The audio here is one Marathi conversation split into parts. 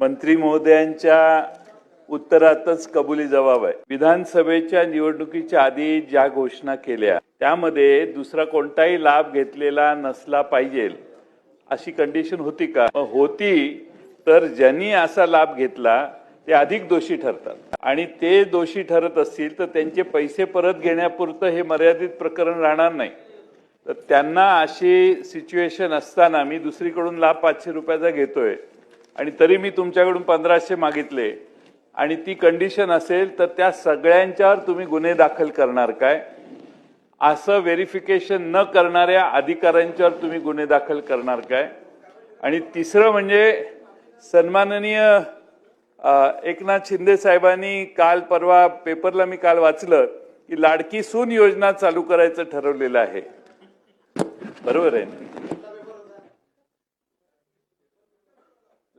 मंत्री महोदयांच्या उत्तरातच कबुली जबाब आहे. विधानसभेच्या निवडणुकीच्या आधी ज्या घोषणा केल्या त्यामध्ये दुसरा कोणताही लाभ घेतलेला नसला पाहिजे अशी कंडिशन होती का? होती तर ज्यांनी असा लाभ घेतला ते अधिक दोषी ठरतात. आणि ते दोषी ठरत असतील तर त्यांचे पैसे परत घेण्यापुरतं हे मर्यादित प्रकरण राहणार नाही. तर त्यांना अशी सिच्युएशन असताना मी दुसरीकडून लाभ पाचशे रुपयाचा घेतोय. आणि तरी मी तुमच्याकडून पंधराशे मागितले. आणि ती कंडिशन असेल तर त्या सगळ्यांच्यावर तुम्ही गुन्हे दाखल करणार काय? असं व्हेरिफिकेशन न करणाऱ्या अधिकाऱ्यांच्यावर तुम्ही गुन्हे दाखल करणार काय? आणि तिसरं म्हणजे सन्माननीय एकनाथ शिंदे साहेबांनी काल परवा पेपरला मी काल वाचलं की लाडकी सून योजना चालू करायचं ठरवलेलं आहे. बरोबर आहे.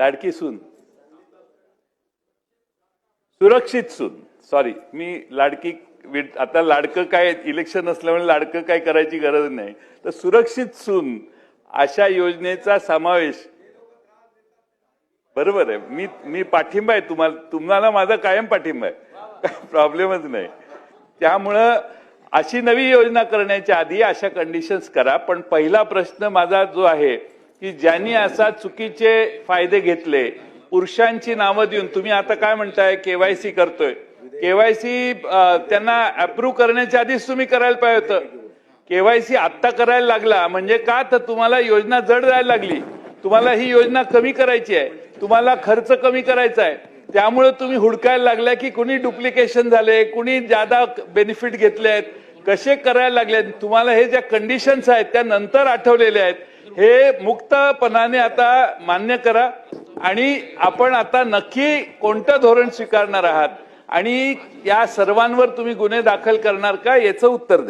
लाडकी सून. सुरक्षित सून. सॉरी मी लाडकी आता लाडकं काय इलेक्शन असल्यामुळे लाडकं काय करायची गरज नाही. तर सुरक्षित सून अशा योजनेचा समावेश बरोबर आहे. मी मी पाठिंबा आहे तुम्हाला तुम्हाला माझा कायम पाठिंबा आहे. काय प्रॉब्लेमच नाही. त्यामुळं अशी नवी योजना करण्याच्या आधी अशा कंडिशन्स करा. पण पहिला प्रश्न माझा जो आहे की ज्यांनी असा चुकीचे फायदे घेतले पुरुषांची नावं देऊन तुम्ही आता काय म्हणताय? केवायसी करतोय. केवायसी त्यांना अप्रूव्ह करण्याच्या आधीच तुम्ही करायला पाहिजे होतं. केवायसी आत्ता करायला लागला म्हणजे का तर तुम्हाला योजना जड जायला लागली. तुम्हाला ही योजना कमी करायची आहे. तुम्हाला खर्च कमी करायचा आहे. त्यामुळे तुम्ही हुडकायला लागलाय की कुणी डुप्लिकेशन झाले कुणी ज्यादा बेनिफिट घेतले आहेत कसे करायला लागले तुम्हाला हे ज्या कंडिशन्स आहेत त्या नंतर आठवलेल्या आहेत. हे मुक्तपणाने आता मान्य करा. आणि आपण आता नक्की कोणतं धोरण स्वीकारणार आहात? आणि या सर्वांवर तुम्ही गुन्हे दाखल करणार का? याचं उत्तर द्या.